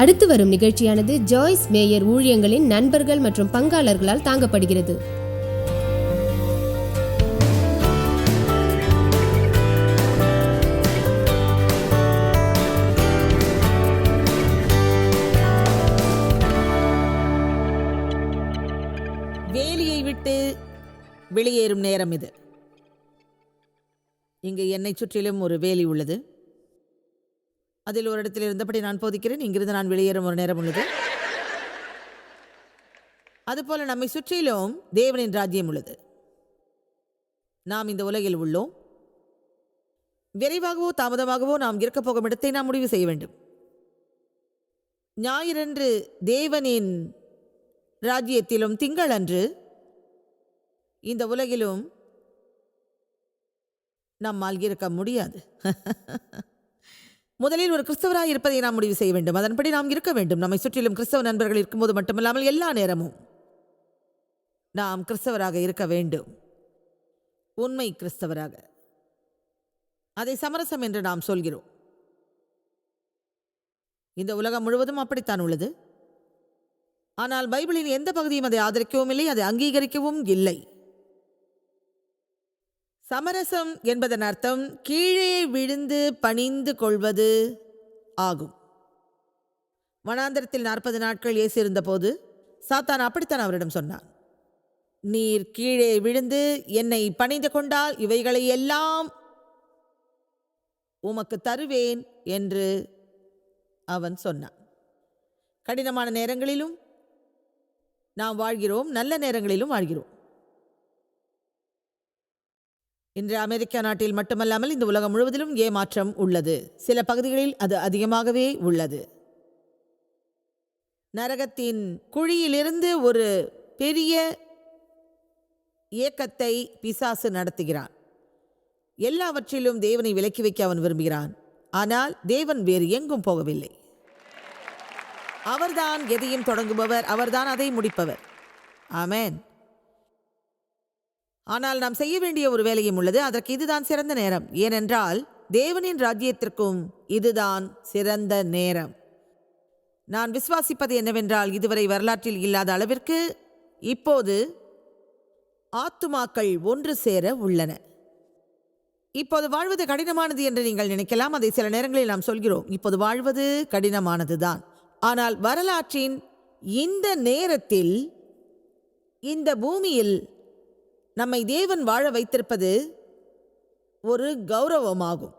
அடுத்து வரும் நிகழ்ச்சியானது ஜாய்ஸ் மேயர் ஊழியங்களின் நண்பர்கள் மற்றும் பங்காளர்களால் தாங்கப்படுகிறது. வேலியை விட்டு வெளியேறும் நேரம் இது. இங்கு என்னை சுற்றிலும் ஒரு வேலி உள்ளது. அதில் ஒரு இடத்தில் இருந்தபடி நான் போதிக்கிறேன். இங்கிருந்து நான் வெளியேறும் ஒரு நேரம் உள்ளது. அதுபோல நம்மை சுற்றிலும் தேவனின் ராஜ்யம் உள்ளது. நாம் இந்த உலகில் உள்ளோம். விரைவாகவோ தாமதமாகவோ நாம் இருக்கப் போகும் இடத்தை நாம் முடிவு செய்ய வேண்டும். ஞாயிறன்று தேவனின் ராஜ்யத்திலும் திங்களன்று இந்த உலகிலும் நம்மால் இருக்க முடியாது. முதலில் ஒரு கிறிஸ்தவராக இருப்பதை நாம் முடிவு செய்ய வேண்டும். அதன்படி நாம் இருக்க வேண்டும். நம்மை சுற்றிலும் கிறிஸ்தவ நண்பர்கள் இருக்கும்போது மட்டுமல்லாமல் எல்லா நேரமும் நாம் கிறிஸ்தவராக இருக்க வேண்டும். உண்மை கிறிஸ்தவராக. அதை சமரசம் என்று நாம் சொல்கிறோம். இந்த உலகம் முழுவதும் அப்படித்தான் உள்ளது. ஆனால் பைபிளின் எந்த பகுதியும் அதை ஆதரிக்கவும் இல்லை அதை அங்கீகரிக்கவும் இல்லை. சமரசம் என்பதன் அர்த்தம் கீழே விழுந்து பணிந்து கொள்வது ஆகும். வனாந்தரத்தில் நாற்பது நாட்கள் இயேசு இருந்தபோது சாத்தான் அப்படித்தான் அவரிடம் சொன்னான். நீர் கீழே விழுந்து என்னை பணிந்து கொண்டால் இவைகளை எல்லாம் உமக்கு தருவேன் என்று அவன் சொன்னான். கடினமான நேரங்களிலும் நாம் வாழ்கிறோம் நல்ல நேரங்களிலும் வாழ்கிறோம். இன்று அமெரிக்கா நாட்டில் மட்டுமல்லாமல் இந்த உலகம் முழுவதிலும் ஏமாற்றம் உள்ளது. சில பகுதிகளில் அது அதிகமாகவே உள்ளது. நரகத்தின் குழியிலிருந்து ஒரு பெரிய இயக்கத்தை பிசாசு நடத்துகிறான். எல்லாவற்றிலும் தேவனை விலக்கி வைக்க அவன் விரும்புகிறான். ஆனால் தேவன் வேறு எங்கும் போகவில்லை. அவர்தான் எதையும் தொடங்குபவர் அவர்தான் அதை முடிப்பவர். ஆமேன். ஆனால் நாம் செய்ய வேண்டிய ஒரு வேலையும் உள்ளது. அதற்கு இதுதான் சிறந்த நேரம். ஏனென்றால் தேவனின் ராஜ்யத்திற்கும் இதுதான் சிறந்த நேரம். நான் விசுவாசிப்பது என்னவென்றால் இதுவரை வரலாற்றில் இல்லாத அளவிற்கு இப்போது ஆத்துமாக்கள் ஒன்று சேர உள்ளன. இப்போது வாழ்வது கடினமானது என்று நீங்கள் நினைக்கலாம். அதை சில நேரங்களில் நாம் சொல்கிறோம். இப்போது வாழ்வது கடினமானதுதான். ஆனால் வரலாற்றின் இந்த நேரத்தில் இந்த பூமியில் நம்மை தேவன் வாழ வைத்திருப்பது ஒரு கௌரவமாகும்.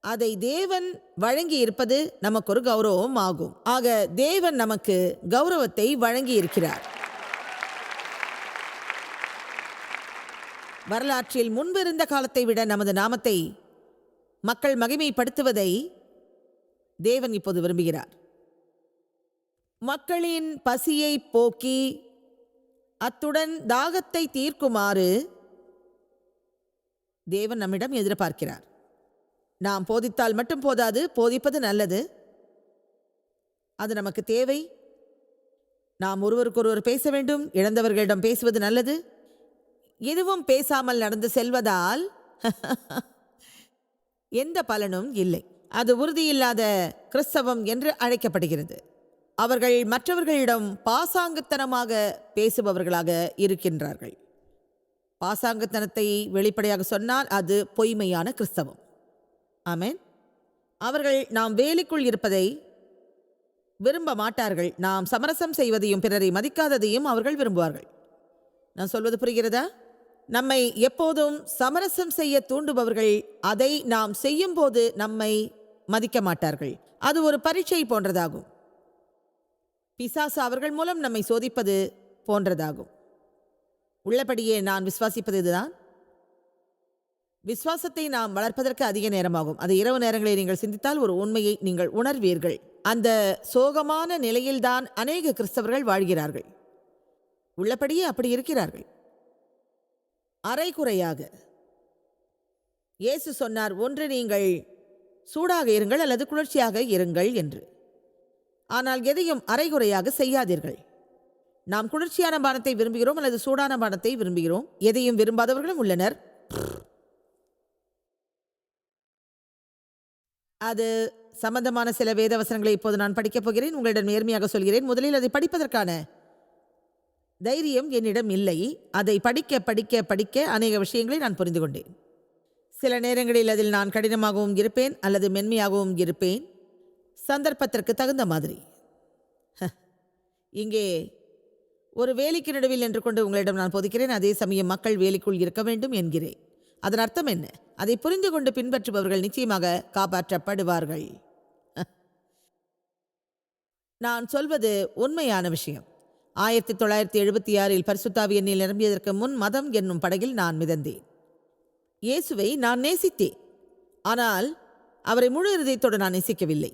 அதை தேவன் வழங்கி இருப்பது நமக்கு ஒரு கௌரவம் ஆகும் ஆக தேவன் நமக்கு கௌரவத்தை வழங்கி இருக்கிறார் வரலாற்றில் முன்பிருந்த காலத்தை விட நமது நாமத்தை மக்கள் மகிமைப்படுத்துவதை தேவன் இப்போது விரும்புகிறார். மக்களின் பசியை போக்கி அத்துடன் தாகத்தை தீர்க்குமாறு தேவன் நம்மிடம் எதிர்பார்க்கிறார். நாம் போதித்தால் மட்டும் போதாது போதிப்பது நல்லது. அது நமக்கு தேவை. நாம் ஒருவருக்கொருவர் பேச வேண்டும் இழந்தவர்களிடம் பேசுவது நல்லது. எதுவும் பேசாமல் நடந்து செல்வதால் எந்த பலனும் இல்லை. அது உறுதியில்லாத கிறிஸ்தவம் என்று அழைக்கப்படுகிறது. அவர்கள் மற்றவர்களிடம் பாசாங்குத்தனமாக பேசுபவர்களாக இருக்கின்றார்கள். பாசாங்குத்தனத்தை வெளிப்படையாக சொன்னால் அது பொய்மையான கிறிஸ்தவம். ஆமேன். அவர்கள் நாம் வேலைக்குள் இருப்பதை விரும்ப மாட்டார்கள். நாம் சமரசம் செய்வதையும் பிறரை மதிக்காததையும் அவர்கள் விரும்புவார்கள். நான் சொல்வது புரிகிறதா? நம்மை எப்போதும் சமரசம் செய்ய தூண்டுபவர்கள் அதை நாம் செய்யும்போது நம்மை மதிக்க மாட்டார்கள். அது ஒரு பரீட்சை போன்றதாகும். பிசாசு அவர்கள் மூலம் நம்மை சோதிப்பது போன்றதாகும். உள்ளபடியே நான் விசுவாசிப்பது இதுதான். விசுவாசத்தை நாம் வளர்ப்பதற்கு அதிக நேரமாகும். அது இரவு நேரங்களில் நீங்கள் சிந்தித்தால் ஒரு உண்மையை நீங்கள் உணர்வீர்கள். அந்த சோகமான நிலையில்தான் அநேக கிறிஸ்தவர்கள் வாழ்கிறார்கள். உள்ளபடியே அப்படி இருக்கிறார்கள். அரைகுறையாக. இயேசு சொன்னார் ஒன்று நீங்கள் சூடாக இருங்கள் அல்லது குளிர்ச்சியாக இருங்கள் என்று. ஆனால் எதையும் அரைகுறையாக செய்யாதீர்கள். நாம் குளிர்ச்சியான பானத்தை விரும்புகிறோம் அல்லது சூடான பானத்தை விரும்புகிறோம். எதையும் விரும்பாதவர்களும் உள்ளனர். அது சம்பந்தமான சில வேதவசனங்களை இப்போது நான் படிக்கப் போகிறேன். உங்களிடம் நேர்மையாக சொல்கிறேன். முதலில் அதை படிப்பதற்கான தைரியம் என்னிடம் இல்லை. அதை படிக்க படிக்க படிக்க அநேக விஷயங்களை நான் புரிந்து கொண்டேன் சில நேரங்களில் அதில் நான் கடினமாகவும் இருப்பேன் அல்லது மென்மையாகவும் இருப்பேன். சந்தர்ப்பத்திற்கு தகுந்த மாதிரி. ஹ, இங்கே ஒரு வேலிக்கு நடுவில் நின்று கொண்டு உங்களிடம் நான் பொதுக்கிறேன். அதே சமயம் மக்கள் வேலிக்குள் இருக்க வேண்டும் என்கிறேன். அதன் அர்த்தம் என்ன? அதை புரிந்து கொண்டு பின்பற்றுபவர்கள் நிச்சயமாக காப்பாற்றப்படுவார்கள். நான் சொல்வது உண்மையான விஷயம். ஆயிரத்தி தொள்ளாயிரத்தி எழுபத்தி ஆறில் பரிசுத்தாவி என்னில் நிரம்பியதற்கு முன் மதம் என்னும் படகில் நான் மிதந்தேன். இயேசுவை நான் நேசித்தேன். ஆனால் அவரை முழு இருதயத்தோடு நான் நேசிக்கவில்லை.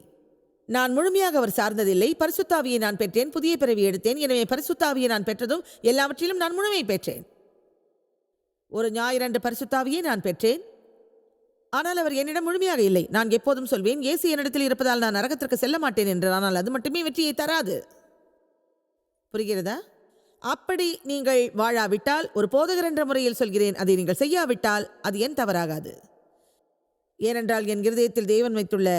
நான் முழுமையாக அவர் சார்ந்ததில்லை. பரிசுத்தாவியை நான் பெற்றேன். புதிய பிறவி எடுத்தேன். எனவே பரிசுத்தாவியை நான் பெற்றதும் எல்லாவற்றிலும் நான் முழுமை பெற்றேன். ஒரு ஞாயிறன்று பரிசுத்தாவியை நான் பெற்றேன். ஆனால் அவர் என்னிடம் முழுமையாக இல்லை. நான் எப்போதும் சொல்வேன் இயேசு என்னிடத்தில் இருப்பதால் நான் நரகத்திற்கு செல்ல மாட்டேன் என்று ஆனால் அது மட்டுமே வெற்றியை தராது. புரிகிறதா? அப்படி நீங்கள் வாழாவிட்டால் ஒரு போதகர் என்ற முறையில் சொல்கிறேன். அதை நீங்கள் செய்யாவிட்டால் அது என் தவறாகாது. ஏனென்றால் என் இருதயத்தில் தேவன் வைத்துள்ள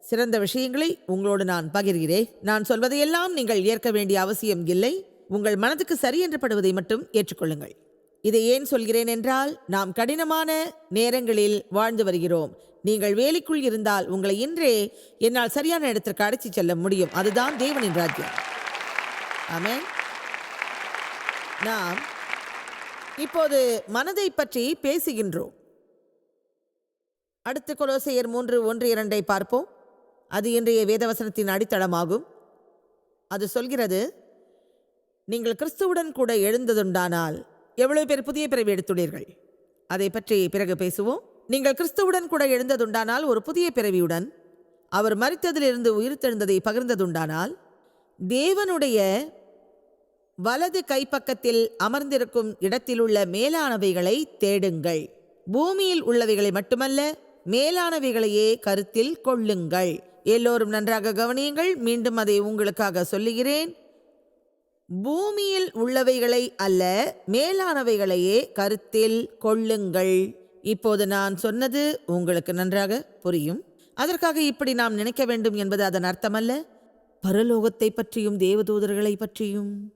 சிறந்த விஷயங்களை உங்களோடு நான் பகிர்கிறேன். நான் சொல்வதையெல்லாம் நீங்கள் ஏற்க வேண்டிய அவசியம் இல்லை. உங்கள் மனதுக்கு சரி என்று படுவதை மட்டும் ஏற்றுக்கொள்ளுங்கள். இதை ஏன் சொல்கிறேன் என்றால் நாம் கடினமான நேரங்களில் வாழ்ந்து வருகிறோம். நீங்கள் வேலைக்குள் இருந்தால் உங்களை இன்றே என்னால் சரியான இடத்திற்கு அடைச்சி செல்ல முடியும். அதுதான் தேவனின் ராஜ்யம். ஆமே நாம் இப்போது மனதை பற்றி பேசுகின்றோம். அடுத்து கொலோசையர் மூன்று ஒன்று இரண்டை பார்ப்போம். அது இன்றைய வேதவசனத்தின் அடித்தளமாகும். அது சொல்கிறது நீங்கள் கிறிஸ்துவுடன் கூட எழுந்ததுண்டானால் எவ்வளவு பேர் புதிய பிறவி எடுத்துள்ளீர்கள்? அதை பற்றி பிறகு பேசுவோம். நீங்கள் கிறிஸ்துவுடன் கூட எழுந்ததுண்டானால் ஒரு புதிய பிறவியுடன் அவர் மறித்ததிலிருந்து உயிர்த்தெழுந்ததை பகிர்ந்ததுண்டானால் தேவனுடைய வலது கைப்பக்கத்தில் அமர்ந்திருக்கும் இடத்திலுள்ள மேலானவைகளை தேடுங்கள். பூமியில் உள்ளவைகளை மட்டுமல்ல மேலானவைகளையே கருத்தில் கொள்ளுங்கள். எல்லோரும் நன்றாக கவனியுங்கள். மீண்டும் அதை உங்களுக்காக சொல்லுகிறேன். பூமியில் உள்ளவைகளை அல்ல மேலானவைகளையே கருத்தில் கொள்ளுங்கள். இப்போது நான் சொன்னது உங்களுக்கு நன்றாக புரியும். அதற்காக இப்படி நாம் நினைக்க வேண்டும் என்பது அதன் அர்த்தமல்ல. பரலோகத்தை பற்றியும் தேவதூதர்களை பற்றியும்.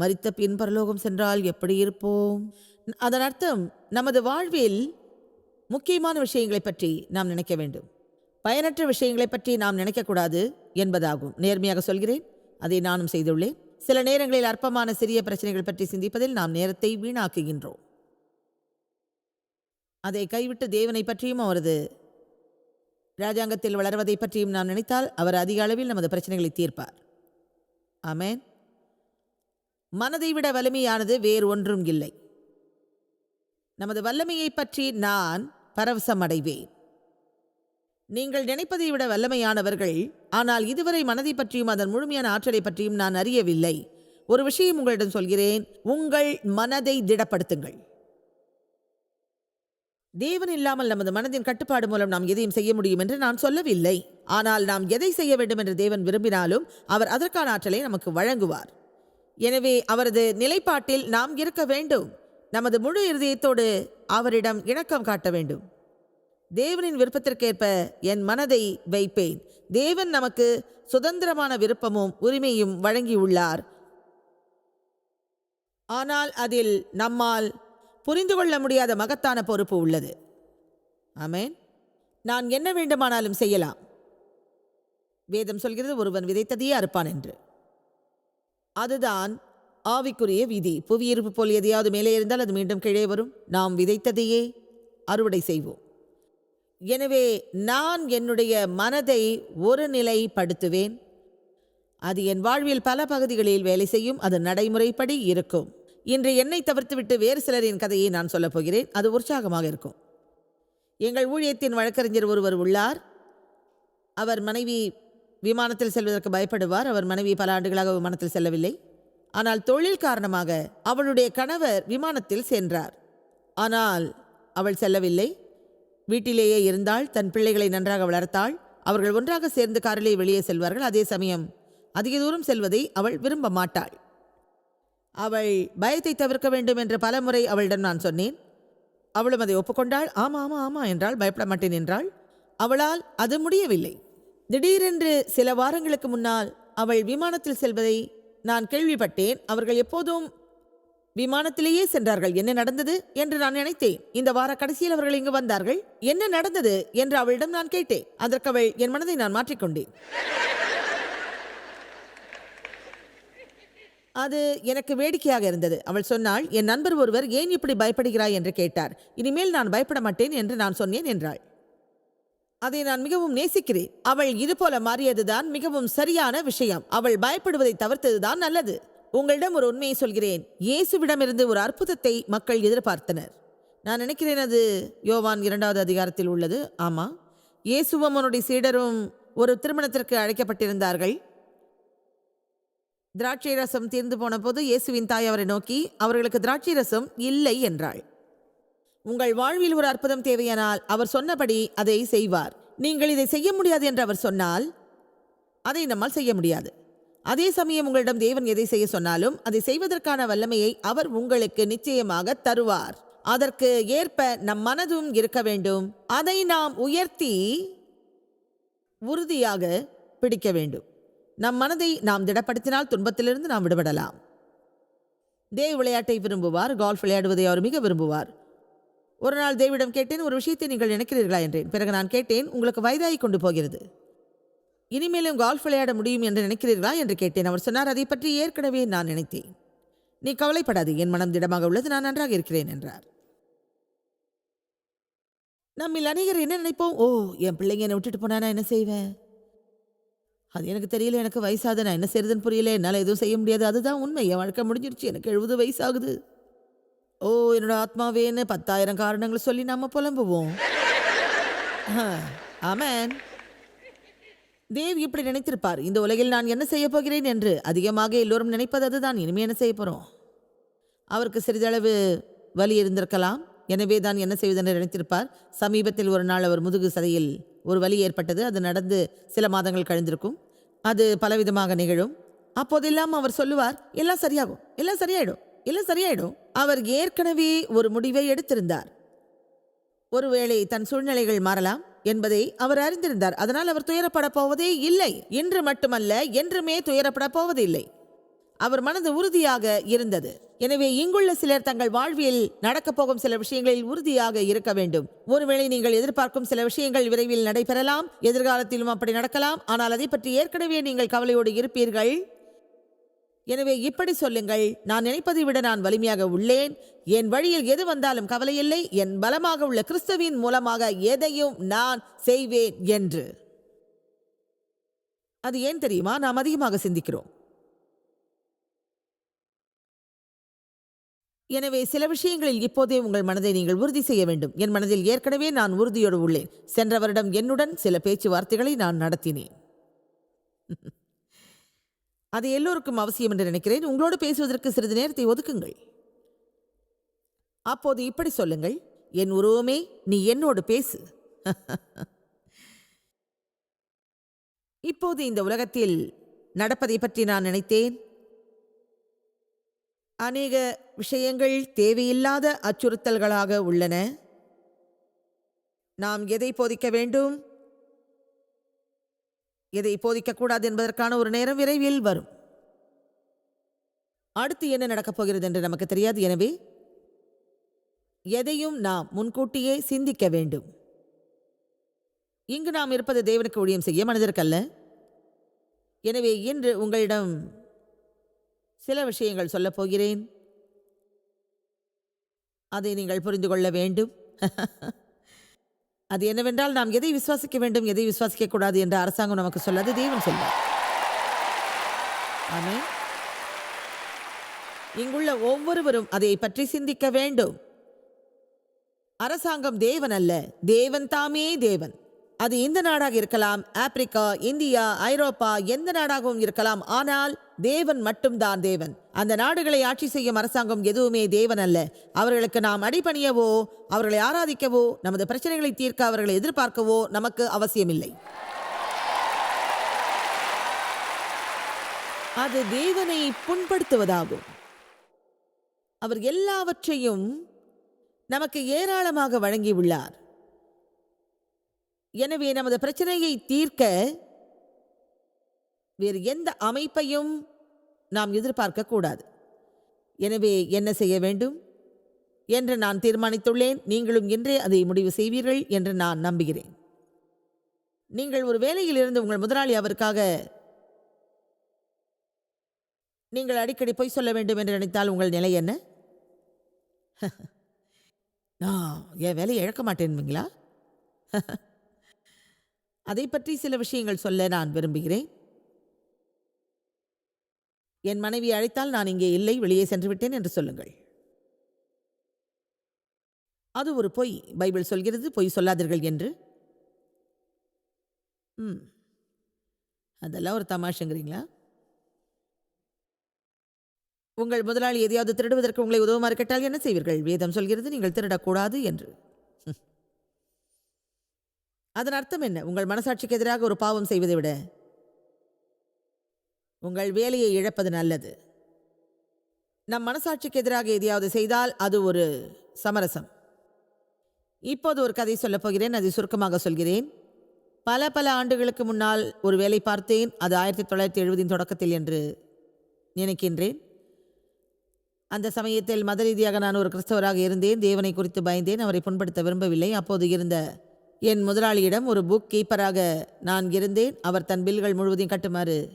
மறித்த பின் பரலோகம் சென்றால் எப்படி இருப்போம்? அதன் அர்த்தம் நமது வாழ்வில் முக்கியமான விஷயங்களை பற்றி நாம் நினைக்க வேண்டும். பயனற்ற விஷயங்களை பற்றி நாம் நினைக்கக்கூடாது என்பதாகும். நேர்மையாக சொல்கிறேன். அதை நானும் செய்துள்ளேன். சில நேரங்களில் அற்பமான சிறிய பிரச்சனைகள் பற்றி சிந்திப்பதில் நாம் நேரத்தை வீணாக்குகின்றோம். அதை கைவிட்டு தேவனை பற்றியும் அவரது ராஜாங்கத்தில் வளர்வதை பற்றியும் நாம் நினைத்தால் அவர் அதிக அளவில் நமது பிரச்சனைகளை தீர்ப்பார். ஆமேன். மனதை விட வலிமையானது வேறு ஒன்றும் இல்லை. நமது வல்லமையை பற்றி நான் பரவசம் அடைவேன் நீங்கள் நினைப்பதை விட வல்லமையானவர்கள். ஆனால் இதுவரை மனதை பற்றியும் அதன் முழுமையான ஆற்றலை பற்றியும் நான் அறியவில்லை. ஒரு விஷயம் உங்களிடம் சொல்கிறேன். உங்கள் மனதை திடப்படுத்துங்கள். தேவன் இல்லாமல் நமது மனதின் கட்டுப்பாடு மூலம் நாம் எதையும் செய்ய முடியும் என்று நான் சொல்லவில்லை. ஆனால் நாம் எதை செய்ய வேண்டும் என்று தேவன் விரும்பினாலும் அவர் அதற்கான ஆற்றலை நமக்கு வழங்குவார். எனவே அவரது நிலைப்பாட்டில் நாம் இருக்க வேண்டும். நமது முழு இருதயத்தோடு அவரிடம் இணக்கம் காட்ட வேண்டும். தேவனின் விருப்பத்திற்கேற்ப என் மனதை வைப்பேன். தேவன் நமக்கு சுதந்திரமான விருப்பமும் உரிமையும் வழங்கியுள்ளார். ஆனால் அதில் நம்மால் புரிந்து கொள்ள முடியாத மகத்தான பொறுப்பு உள்ளது. ஆமேன். நான் என்ன வேண்டுமானாலும் செய்யலாம். வேதம் சொல்கிறது ஒருவன் விதைத்ததையே அறுப்பான் என்று. அதுதான் ஆவிக்குரிய விதி. புவியிருப்பு போல் எதையாவது மேலே இருந்தால் அது மீண்டும் கீழே வரும். நாம் விதைத்ததையே அறுவடை செய்வோம். எனவே நான் என்னுடைய மனதை ஒரு நிலைப்படுத்துவேன். அது என் வாழ்வில் பல பகுதிகளில் வேலை செய்யும் அது நடைமுறைப்படி இருக்கும். இன்று என்னை தவிர்த்துவிட்டு வேறு சிலரின் கதையை நான் சொல்லப் போகிறேன். அது உற்சாகமாக இருக்கும். எங்கள் ஊழியத்தின் வழக்கறிஞர் ஒருவர் உள்ளார். அவர் மனைவி விமானத்தில் செல்வதற்கு பயப்படுவார். அவர் மனைவி பல ஆண்டுகளாக விமானத்தில் செல்லவில்லை. ஆனால் தொழில் காரணமாக அவளுடைய கணவர் விமானத்தில் சென்றார். ஆனால் அவள் செல்லவில்லை. வீட்டிலேயே இருந்தாள் தன் பிள்ளைகளை நன்றாக வளர்த்தாள் அவர்கள் ஒன்றாக சேர்ந்து காரிலே வெளியே செல்வார்கள். அதே சமயம் அதிக தூரம் செல்வதை அவள் விரும்ப மாட்டாள். அவள் பயத்தை தவிர்க்க வேண்டும் என்று பலமுறை அவளிடம் நான் சொன்னேன். அவளும் அதை ஒப்புக்கொண்டாள். ஆமா ஆமா ஆமா என்றாள். பயப்பட மாட்டேன் என்றாள். அவளால் அது முடியவில்லை. திடீரென்று சில வாரங்களுக்கு முன்னால் அவள் விமானத்தில் செல்வதை நான் கேள்விப்பட்டேன். அவர்கள் எப்போதும் விமானத்திலேயே சென்றார்கள். என்ன நடந்தது? என்று நான் நினைத்தேன். இந்த வார கடைசியில் அவர்கள் இங்கு வந்தார்கள். என்ன நடந்தது? என்று அவளிடம் நான் கேட்டேன். அதற்கு அவள் என் மனதை நான் மாற்றிக்கொண்டேன். அது எனக்கு வேடிக்கையாக இருந்தது. அவள் சொன்னாள் என் நண்பர் ஒருவர் ஏன் இப்படி பயப்படுகிறாய்? என்று கேட்டார். இனிமேல் நான் பயப்பட மாட்டேன் என்று நான் சொன்னேன் என்றாள். அதை நான் மிகவும் நேசிக்கிறேன். அவள் இது போல மாறியதுதான் மிகவும் சரியான விஷயம். அவள் பயப்படுவதை தவிர்த்ததுதான் நல்லது. உங்களிடம் ஒரு உண்மையை சொல்கிறேன். இயேசுவிடமிருந்து ஒரு அற்புதத்தை மக்கள் எதிர்பார்த்தனர். நான் நினைக்கிறேன் அது யோவான் இரண்டாவது அதிகாரத்தில் உள்ளது. ஆமாம் இயேசுவும் அவனுடைய சீடரும் ஒரு திருமணத்திற்கு அழைக்கப்பட்டிருந்தார்கள். திராட்சை ரசம் தீர்ந்து போன போது இயேசுவின் தாய் அவரை நோக்கி அவர்களுக்கு திராட்சை ரசம் இல்லை என்றாள். உங்கள் வாழ்வில் ஒரு அற்புதம் தேவையானால் அவர் சொன்னபடி அதை செய்வார். நீங்கள் இதை செய்ய முடியாது என்று அவர் சொன்னால் அதை நம்மால் செய்ய முடியாது. அதே சமயம் உங்களிடம் தேவன் எதை செய்ய சொன்னாலும் அதை செய்வதற்கான வல்லமையை அவர் உங்களுக்கு நிச்சயமாக தருவார். அதற்கு ஏற்ப நம் மனதும் இருக்க வேண்டும். அதை நாம் உயர்த்தி உறுதியாக பிடிக்க வேண்டும். நம் மனதை நாம் திடப்படுத்தினால் துன்பத்திலிருந்து நாம் விடுபடலாம். தேவ் விளையாட்டை விரும்புவார் கால்ஃப் விளையாடுவதை அவர் மிக விரும்புவார். ஒரு நாள் தேவிடம் கேட்டேன் ஒரு விஷயத்தை நீங்கள் நினைக்கிறீர்களா? என்றேன். பிறகு நான் கேட்டேன் உங்களுக்கு வயதாகி கொண்டு போகிறது. இனிமேலும் கால்ஃப் விளையாட முடியும் என்று நினைக்கிறீர்களா என்று கேட்டேன். அவர் சொன்னார் அதை பற்றி ஏற்கனவே நான் நினைத்தேன். நீ கவலைப்படாது என் மனம் திடமாக உள்ளது நான் நன்றாக இருக்கிறேன் என்றார். நம்மில் அநேகர் என்ன நினைப்போம்? ஓ என் பிள்ளைங்க என்னை விட்டுட்டு போனா நான் என்ன செய்வேன்? அது எனக்கு தெரியல எனக்கு வயசாது நான் என்ன செய்யறதுன்னு புரியல. என்னால் எதுவும் செய்ய முடியாது. அதுதான் உண்மை. என் வாழ்க்கை முடிஞ்சிருச்சு. எனக்கு எழுபது வயசாகுது. ஓ என்னோட ஆத்மாவேன்னு பத்தாயிரம் காரணங்கள் சொல்லி நாம புலம்புவோம். ஆமேன். தேவ் இப்படி நினைத்திருப்பார். இந்த உலகில் நான் என்ன செய்ய போகிறேன் என்று அதிகமாக எல்லோரும் நினைப்பது அதுதான். இனிமே என்ன செய்ய போகிறோம் அவருக்கு சிறிதளவு வலி இருந்திருக்கலாம். எனவே தான் என்ன செய்வதென்று நினைத்திருப்பார். சமீபத்தில் ஒரு நாள் அவர் முதுகு சதையில் ஒரு வலி ஏற்பட்டது. அது நடந்து சில மாதங்கள் கழிந்திருக்கும். அது பலவிதமாக நிகழும். அப்போதெல்லாம் அவர் சொல்லுவார் எல்லாம் சரியாகும். எல்லாம் சரியாயிடும். எல்லாம் சரியாயிடும். அவர் ஏற்கனவே ஒரு முடிவை எடுத்திருந்தார். ஒருவேளை தன் சூழ்நிலைகள் மாறலாம். என்பதை அவர் அறிந்திருந்தார். அதனால் அவர் துயரப்பட போவதே இல்லை. இன்று மட்டுமல்ல என்றுமே துயரப்பட போவதில்லை. அவர் மனது உறுதியாக இருந்தது. எனவே இங்குள்ள சிலர் தங்கள் வாழ்வில் நடக்கப் போகும் சில விஷயங்களில் உறுதியாக இருக்க வேண்டும். ஒருவேளை நீங்கள் எதிர்பார்க்கும் சில விஷயங்கள் விரைவில் நடைபெறலாம். எதிர்காலத்திலும் அப்படி நடக்கலாம். ஆனால் அதை பற்றி ஏற்கனவே நீங்கள் கவலையோடு இருப்பீர்கள். எனவே இப்படி சொல்லுங்கள் நான் நினைப்பதை விட நான் வலிமையாக உள்ளேன். என் வழியில் எது வந்தாலும் கவலையில்லை. என் பலமாக உள்ள கிறிஸ்துவின் மூலமாக எதையும் நான் செய்வேன் என்று. அது ஏன் தெரியுமா? நாம் அதிகமாக சிந்திக்கிறோம். எனவே சில விஷயங்களில் இப்போதே உங்கள் மனதை நீங்கள் உறுதி செய்ய வேண்டும். என் மனதில் ஏற்கனவே நான் உறுதியோடு உள்ளேன். சென்ற வருடம் என்னுடன் சில பேச்சுவார்த்தைகளை நான் நடத்தினேன். அது எல்லோருக்கும் அவசியம் என்று நினைக்கிறேன். உங்களோடு பேசுவதற்கு சிறிது நேரத்தை ஒதுக்குங்கள். அப்போது இப்படி சொல்லுங்கள். என் உருவமே நீ என்னோடு பேசு. இப்போது இந்த உலகத்தில் நடப்பதை பற்றி நான் நினைத்தேன். அநேக விஷயங்கள் தேவையில்லாத அச்சுறுத்தல்களாக உள்ளன. நாம் எதை போதிக்க வேண்டும்? எதை போதிக்கக்கூடாது என்பதற்கான ஒரு நேரம் விரைவில் வரும். அடுத்து என்ன நடக்கப் போகிறது என்று நமக்கு தெரியாது. எனவே எதையும் நாம் முன்கூட்டியே சிந்திக்க வேண்டும். இங்கு நாம் இருப்பது தேவனுக்கு ஊழியம் செய்ய மனதிற்கல்ல எனவே இன்று உங்களிடம் சில விஷயங்கள் சொல்லப் போகிறேன். அதை நீங்கள் புரிந்து கொள்ள வேண்டும். அது என்னவென்றால் நாம் எதை விசுவாசிக்க வேண்டும் எதை விசுவாசிக்க கூடாது என்ற அரசாங்கம் நமக்கு சொல்லாது தேவன் சொல்வார். ஆமே இங்குள்ள ஒவ்வொருவரும் அதை பற்றி சிந்திக்க வேண்டும். அரசாங்கம் தேவன் அல்ல தேவன் தாமே தேவன். அது இந்த நாடாக இருக்கலாம்? ஆப்பிரிக்கா இந்தியா ஐரோப்பா எந்த நாடாகவும் இருக்கலாம். ஆனால் தேவன் மட்டும்தான் தேவன். அந்த நாடுகளை ஆட்சி செய்யும் அரசாங்கம் எதுவுமே தேவன் அல்ல. அவர்களுக்கு நாம் அடிபணியவோ அவர்களை ஆராதிக்கவோ நமது பிரச்சனைகளை தீர்க்க அவர்களை எதிர்பார்க்கவோ நமக்கு அவசியமில்லை. அது தேவனை புண்படுத்துவதாகும். அவர் எல்லாவற்றையும் நமக்கு ஏராளமாக வழங்கியுள்ளார். எனவே நமது பிரச்சனையை தீர்க்க வேறு எந்த அமைப்பையும் நாம் எதிர்பார்க்க கூடாது. எனவே என்ன செய்ய வேண்டும்? என்று நான் தீர்மானித்துள்ளேன். நீங்களும் இன்றே அதை முடிவு செய்வீர்கள் என்று நான் நம்புகிறேன். நீங்கள் ஒரு வேலையில் இருந்து உங்கள் முதலாளி அவருக்காக நீங்கள் அடிக்கடி பொய் சொல்ல வேண்டும் என்று நினைத்தால் உங்கள் நிலை என்ன? நான் என் வேலையை இழக்க மாட்டேன்வீங்களா? அதை பற்றி சில விஷயங்கள் சொல்ல நான் விரும்புகிறேன். என் மனைவி அழைத்தால் நான் இங்கே இல்லை வெளியே சென்று விட்டேன் என்று சொல்லுங்கள். அது ஒரு பொய். பைபிள் சொல்கிறது பொய் சொல்லாதீர்கள் என்று. ம். அதெல்லாம் ஒரு தமாஷுங்கிறீங்களா? உங்கள் முதலாளி எதையாவது திருடுவதற்கு உங்களை உதவுமாறு கேட்டால் என்ன செய்வீர்கள்? வேதம் சொல்கிறது நீங்கள் திருடக்கூடாது என்று. அதன் அர்த்தம் என்ன? உங்கள் மனசாட்சிக்கு எதிராக ஒரு பாவம் செய்வதை விட உங்கள் வேலையை இழப்பது நல்லது. நம் மனசாட்சிக்கு எதிராக எதையாவது செய்தால் அது ஒரு சமரசம். இப்போது ஒரு கதை சொல்லப் போகிறேன். அதை சுருக்கமாக சொல்கிறேன். பல பல ஆண்டுகளுக்கு முன்னால் ஒரு வேலை பார்த்தேன். அது ஆயிரத்தி தொள்ளாயிரத்தி எழுபதின் தொடக்கத்தில் என்று நினைக்கின்றேன். அந்த சமயத்தில் மத ரீதியாக நான் ஒரு கிறிஸ்தவராக இருந்தேன். தேவனை குறித்து பயந்தேன். அவரை புண்படுத்த விரும்பவில்லை. அப்போது இருந்த என் முதலாளியிடம் ஒரு புக் கீப்பராக நான் இருந்தேன். அவர் தன் பில்கள் முழுவதையும் கட்டுமாறு.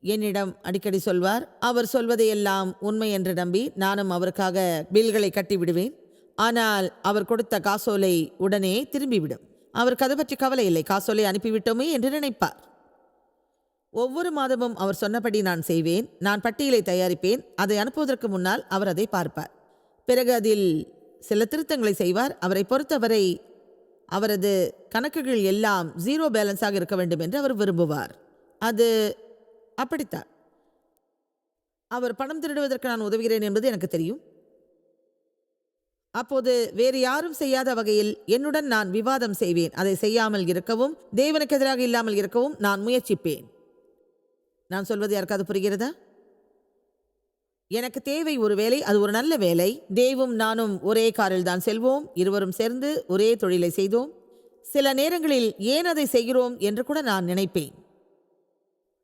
என்னிடம் அடிக்கடி சொல்வார். அவர் சொல்வதையெல்லாம் உண்மை என்று நம்பி நானும் அவருக்காக பில்களை கட்டி விடுவேன். ஆனால் அவர் கொடுத்த காசோலை உடனே திரும்பிவிடும். அவருக்கு அதை பற்றி கவலை இல்லை. காசோலை அனுப்பிவிட்டோமே என்று நினைப்பார். ஒவ்வொரு மாதமும் அவர் சொன்னபடி நான் செய்வேன். நான் பட்டியலை தயாரிப்பேன். அதை அனுப்புவதற்கு முன்னால் அவர் அதை பார்ப்பார். பிறகு அதில் சில திருத்தங்களை செய்வார். அவரை பொறுத்தவரை அவரது கணக்குகள் எல்லாம் ஜீரோ பேலன்ஸாக இருக்க வேண்டும் என்று அவர் விரும்புவார். அது அப்படித்தான். அவர் பணம் திருடுவதற்கு நான் உதவுகிறேன் என்பது எனக்கு தெரியும். அப்போது வேறு யாரும் செய்யாத வகையில் என்னுடன் நான் விவாதம் செய்வேன். அதை செய்யாமல் இருக்கவும் தேவனுக்கு எதிராக இல்லாமல் இருக்கவும் நான் முயற்சிப்பேன். நான் சொல்வது யாருக்காவது புரிகிறதா? எனக்கு தேவை ஒரு வேலை அது ஒரு நல்ல வேலை. தேவும் நானும் ஒரே காரில் தான் செல்வோம். இருவரும் சேர்ந்து ஒரே தொழிலை செய்தோம். சில நேரங்களில் ஏன் அதை செய்கிறோம் என்று கூட நான் நினைப்பேன்.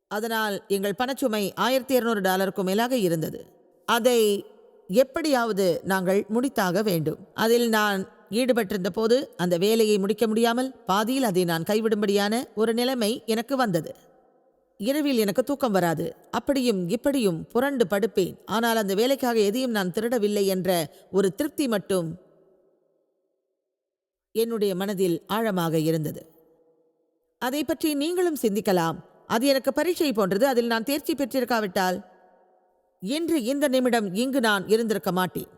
அதனால் எங்கள் பணச்சுமை ஆயிரத்தி இருநூறு டாலருக்கும் மேலாக இருந்தது. அதை எப்படியாவது நாங்கள் முடித்தாக வேண்டும். அதில் நான் ஈடுபட்டிருந்த போது அந்த வேலையை முடிக்க முடியாமல் பாதியில் அதை நான் கைவிடும்படியான ஒரு நிலைமை எனக்கு வந்தது. இரவில் எனக்கு தூக்கம் வராது. அப்படியும் இப்படியும் புரண்டு படுப்பேன். ஆனால் அந்த வேலைக்காக எதையும் நான் திருடவில்லை என்ற ஒரு திருப்தி மட்டும் என்னுடைய மனதில் ஆழமாக இருந்தது. அதை பற்றி நீங்களும் சிந்திக்கலாம். அது எனக்கு பரீட்சை போன்றது. அதில் நான் தேர்ச்சி பெற்றிருக்காவிட்டால் இன்று இந்த நிமிடம் இங்கு நான் இருந்திருக்க மாட்டேன்.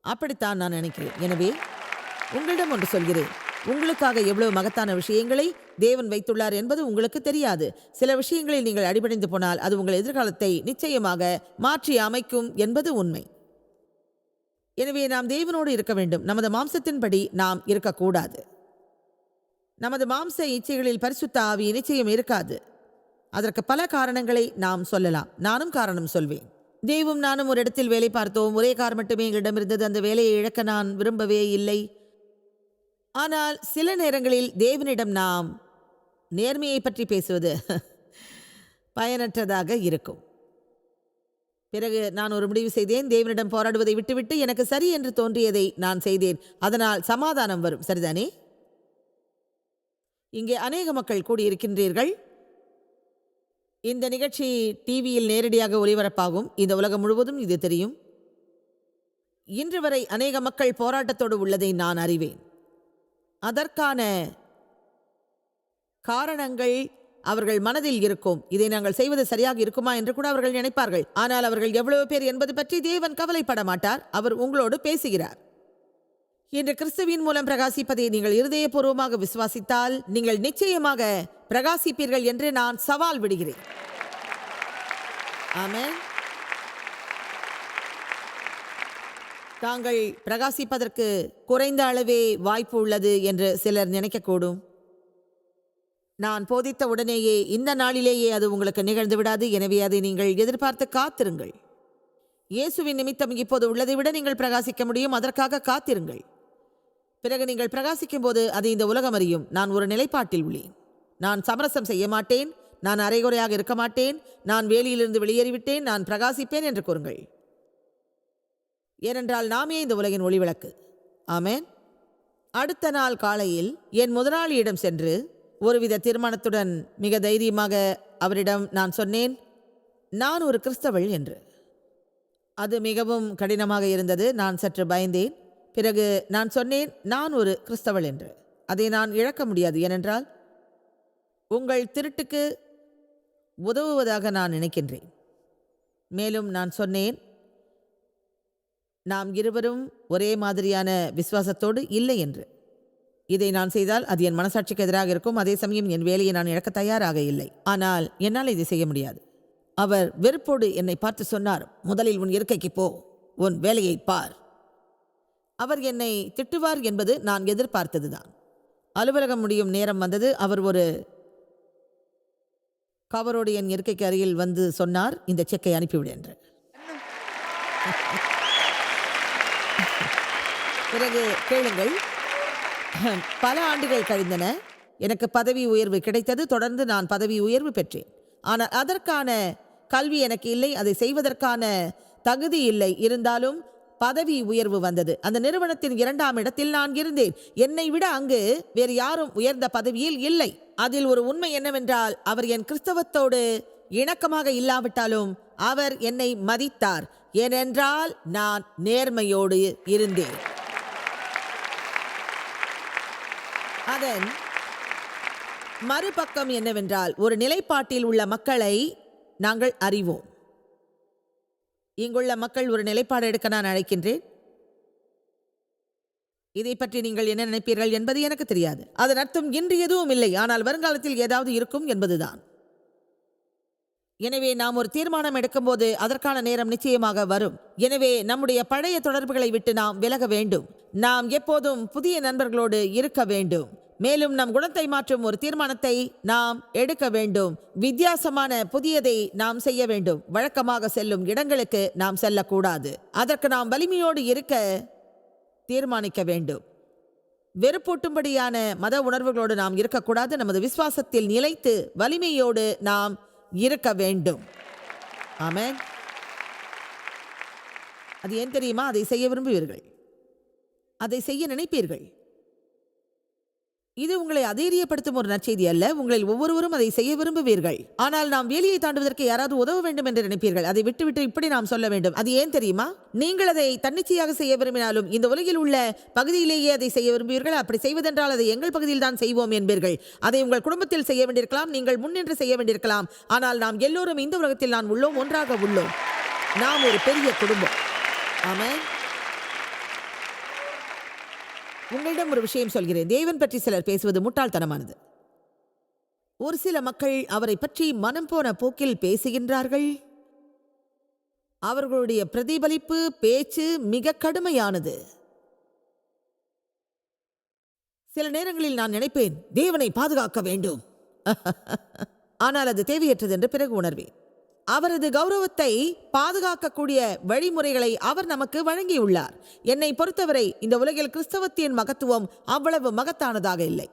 அப்படித்தான் நான் நினைக்கிறேன். எனவே உங்களிடம் ஒன்று சொல்கிறேன். உங்களுக்காக எவ்வளவு மகத்தான விஷயங்களை தேவன் வைத்துள்ளார் என்பது உங்களுக்கு தெரியாது. சில விஷயங்களில் நீங்கள் அடிபடைந்து போனால் அது உங்கள் எதிர்காலத்தை நிச்சயமாக மாற்றி அமைக்கும் என்பது உண்மை. எனவே நாம் தேவனோடு இருக்க வேண்டும். நமது மாம்சத்தின்படி நாம் இருக்கக்கூடாது. நமது மாம்ச இச்சைகளில் பரிசுத்த ஆவி நிச்சயம் இருக்காது. அதற்கு பல காரணங்களை நாம் சொல்லலாம். நானும் காரணம் சொல்வேன். தேவும் நானும் ஒரு இடத்தில் வேலை பார்த்தோம். ஒரே கார் மட்டுமே எங்களிடம் இருந்தது அந்த வேலையை இழக்க நான் விரும்பவே இல்லை. ஆனால் சில நேரங்களில் தேவனிடம் நாம் நேர்மையை பற்றி பேசுவது பயனற்றதாக இருக்கும். பிறகு நான் ஒரு முடிவு செய்தேன் தேவனிடம் போராடுவதை விட்டுவிட்டு எனக்கு சரி என்று தோன்றியதை நான் செய்தேன். அதனால் சமாதானம் வரும் சரிதானே? இங்கே அநேக மக்கள் கூடியிருக்கின்றீர்கள். இந்த நிகழ்ச்சி டிவியில் நேரடியாக ஒளிபரப்பாகும். இந்த உலகம் முழுவதும் இது தெரியும். இன்று வரை அநேக மக்கள் போராட்டத்தோடு உள்ளதை நான் அறிவேன். அதற்கான காரணங்கள் அவர்கள் மனதில் இருக்கும். இதை நாங்கள் செய்வது சரியாக இருக்குமா என்று கூட அவர்கள் நினைப்பார்கள். ஆனால் அவர்கள் எவ்வளவு பேர் என்பது பற்றி தேவன் கவலைப்பட மாட்டார். அவர் உங்களோடு பேசுகிறார். இன்று கிறிஸ்துவின் மூலம் பிரகாசிப்பதை நீங்கள் இருதயபூர்வமாக விசுவாசித்தால் நீங்கள் நிச்சயமாக பிரகாசிப்பீர்கள் என்று நான் சவால் விடுகிறேன். ஆமாம் தாங்கள் பிரகாசிப்பதற்கு குறைந்த அளவே வாய்ப்பு உள்ளது என்று சிலர் நினைக்கக்கூடும். நான் போதித்த உடனேயே இந்த நாளிலேயே அது உங்களுக்கு நிகழ்ந்து விடாது எனவே அதை நீங்கள் எதிர்பார்த்து காத்திருங்கள். இயேசுவின் நிமித்தம் இப்போது உள்ளதை விட நீங்கள் பிரகாசிக்க முடியும் அதற்காக காத்திருங்கள். பிறகு நீங்கள் பிரகாசிக்கும் போது அது இந்த உலகம் அறியும். நான் ஒரு நிலைப்பாட்டில் உள்ளேன். நான் சமரசம் செய்ய மாட்டேன். நான் அரைகுறையாக இருக்க மாட்டேன். நான் வேலியிலிருந்து வெளியேறிவிட்டேன். நான் பிரகாசிப்பேன் என்று கூறுங்கள். ஏனென்றால் நாமே இந்த உலகின் ஒளிவிளக்கு. ஆமேன். அடுத்த நாள் காலையில் என் முதலாளியிடம் சென்று ஒருவித தீர்மானத்துடன் மிக தைரியமாக அவரிடம் நான் சொன்னேன் நான் ஒரு கிறிஸ்தவள் என்று. அது மிகவும் கடினமாக இருந்தது. நான் சற்று பயந்தேன். பிறகு நான் சொன்னேன் நான் ஒரு கிறிஸ்தவள் என்று. அதை நான் இழக்க முடியாது. ஏனென்றால் உங்கள் திருட்டுக்கு உதவுவதாக நான் நினைக்கின்றேன். மேலும் நான் சொன்னேன் நாம் இருவரும் ஒரே மாதிரியான விசுவாசத்தோடு இல்லை என்று. இதை நான் செய்தால் அது என் மனசாட்சிக்கு எதிராக இருக்கும். அதே சமயம் என் வேலையை நான் இழக்க தயாராக இல்லை. ஆனால் என்னால் இதை செய்ய முடியாது. அவர் வெறுப்போடு என்னை பார்த்து சொன்னார் முதலில் உன் இருக்கைக்கு போ உன் வேலையை பார். அவர் என்னை திட்டுவார் என்பது நான் எதிர்பார்த்ததுதான். அலுவலகம் முடியும் நேரம் வந்தது. அவர் ஒரு கவரோடு என் இருக்கைக்கு அருகில் வந்து சொன்னார் இந்த செக்கை அனுப்பிவிடு என்று. பிறகு கேளுங்கள். பல ஆண்டுகள் கழிந்தன. எனக்கு பதவி உயர்வு கிடைத்தது. தொடர்ந்து நான் பதவி உயர்வு பெற்றேன். ஆனால் அதற்கான கல்வி எனக்கு இல்லை. அதை செய்வதற்கான தகுதி இல்லை. இருந்தாலும் பதவி உயர்வு வந்தது. அந்த நிறுவனத்தின் இரண்டாம் இடத்தில் நான் இருந்தேன். என்னை விட அங்கு வேறு யாரும் உயர்ந்த பதவியில் இல்லை. அதில் ஒரு உண்மை என்னவென்றால் அவர் என் கிறிஸ்தவத்தோடு இணக்கமாக இல்லாவிட்டாலும் அவர் என்னை மதித்தார். ஏனென்றால் நான் நேர்மையோடு இருந்தேன். அதன் மறுபக்கம் என்னவென்றால் ஒரு நிலைப்பாட்டில் உள்ள மக்களை நாங்கள் அறிவோம். இங்குள்ள மக்கள் ஒரு நிலைப்பாடு எடுக்க நான் அழைக்கின்றேன். இதை பற்றி நீங்கள் என்ன நினைப்பீர்கள் என்பது எனக்கு தெரியாது. அதன் அர்த்தம் இன்று எதுவும் இல்லை. ஆனால் வருங்காலத்தில் ஏதாவது இருக்கும் என்பதுதான். எனவே நாம் ஒரு தீர்மானம் எடுக்கும்போது அதற்கான நேரம் நிச்சயமாக வரும். எனவே நம்முடைய பழைய தொடர்புகளை விட்டு நாம் விலக வேண்டும். நாம் எப்போதும் புதிய நண்பர்களோடு இருக்க வேண்டும். மேலும் நம் குணத்தை மாற்றும் ஒரு தீர்மானத்தை நாம் எடுக்க வேண்டும். வித்தியாசமான புதியதை நாம் செய்ய வேண்டும். வழக்கமாக செல்லும் இடங்களுக்கு நாம் செல்லக்கூடாது. அதற்கு நாம் வலிமையோடு இருக்க தீர்மானிக்க வேண்டும். வெறுப்பூட்டும்படியான மத உணர்வுகளோடு நாம் இருக்கக்கூடாது. நமது விசுவாசத்தில் நிலைத்து வலிமையோடு நாம் இருக்க வேண்டும். ஆமேன். அது ஏன் தெரியுமா? அதை செய்ய விரும்புவீர்கள். அதை செய்ய நினைப்பீர்கள். இது உங்களை அதைரியப்படுத்தும் ஒரு நற்செய்தி அல்ல. உங்களில் ஒவ்வொருவரும் அதை செய்ய விரும்புவீர்கள். ஆனால் நாம் வேலியை தாண்டுவதற்கு யாராவது உதவ வேண்டும் என்று நினைப்பீர்கள். அதை விட்டுவிட்டு இப்படி நாம் சொல்ல வேண்டும். அது ஏன் தெரியுமா? நீங்கள் அதை தன்னிச்சையாக செய்ய விரும்பினாலும் இந்த உலகில் உள்ள பகுதியிலேயே அதை செய்ய விரும்புவீர்கள். அப்படி செய்வதென்றால் அதை எங்கள் பகுதியில் தான் செய்வோம் என்பீர்கள். அதை உங்கள் குடும்பத்தில் செய்ய வேண்டியிருக்கலாம். நீங்கள் முன்னின்று செய்ய வேண்டியிருக்கலாம். ஆனால் நாம் எல்லோரும் இந்த உலகத்தில் நான் உள்ளோம் ஒன்றாக உள்ளோம். நாம் ஒரு பெரிய குடும்பம். ஆமாம் உங்களிடம் ஒரு விஷயம் சொல்கிறேன். தேவன் பற்றி சிலர் பேசுவது முட்டாள்தனமானது. ஒரு சில மக்கள் அவரை பற்றி மனம் போன போக்கில் பேசுகின்றார்கள். அவர்களுடைய பிரதிபலிப்பு பேச்சு மிக கடுமையானது. சில நேரங்களில் நான் நினைப்பேன் தேவனை பாதுகாக்க வேண்டும். ஆனால் அது தேவையற்றது என்று பிறகு உணர்வேன். அவரது கௌரவத்தை பாதுகாக்கக்கூடிய வழிமுறைகளை அவர் நமக்கு வழங்கியுள்ளார். என்னை பொறுத்தவரை இந்த உலகில் கிறிஸ்தவத்தின் மகத்துவம் அவ்வளவு மகத்தானதாக இல்லை.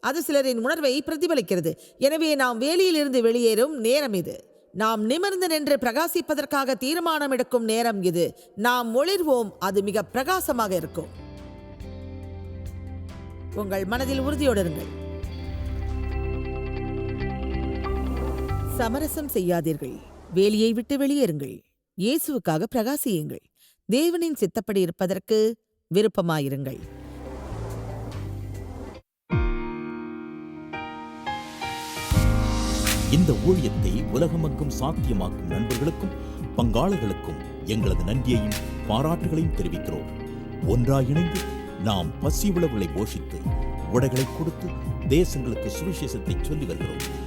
அது சிலரின் உணர்வை பிரதிபலிக்கிறது. எனவே நாம் வேலியிலிருந்து வெளியேறும் நேரம் இது. நாம் நிமிர்ந்து நின்று பிரகாசிப்பதற்காக தீர்மானம் எடுக்கும் நேரம் இது. நாம் ஒளிர்வோம் அது மிக பிரகாசமாக இருக்கும். உங்கள் மனதில் உறுதியோடு இருங்கள். சமரசம் செய்யாதீர்கள். வேலியை விட்டு வெளியேறுங்கள். இயேசுவுக்காக பிரகாசியுங்கள். தேவனின் சித்தப்படி இருப்பதற்கு விருப்பமாயிருங்கள். இந்த ஊழியத்தை உலகமெங்கும் சாத்தியமாக்கும் நண்பர்களுக்கும் பங்காளர்களுக்கும் எங்களது நன்றியையும் பாராட்டுகளையும் தெரிவிக்கிறோம். ஒன்றாக இணைந்து நாம் பசி உழவுகளை போஷித்து உடைகளை கொடுத்து தேசங்களுக்கு சுவிசேஷத்தை சொல்லி வருகிறோம்.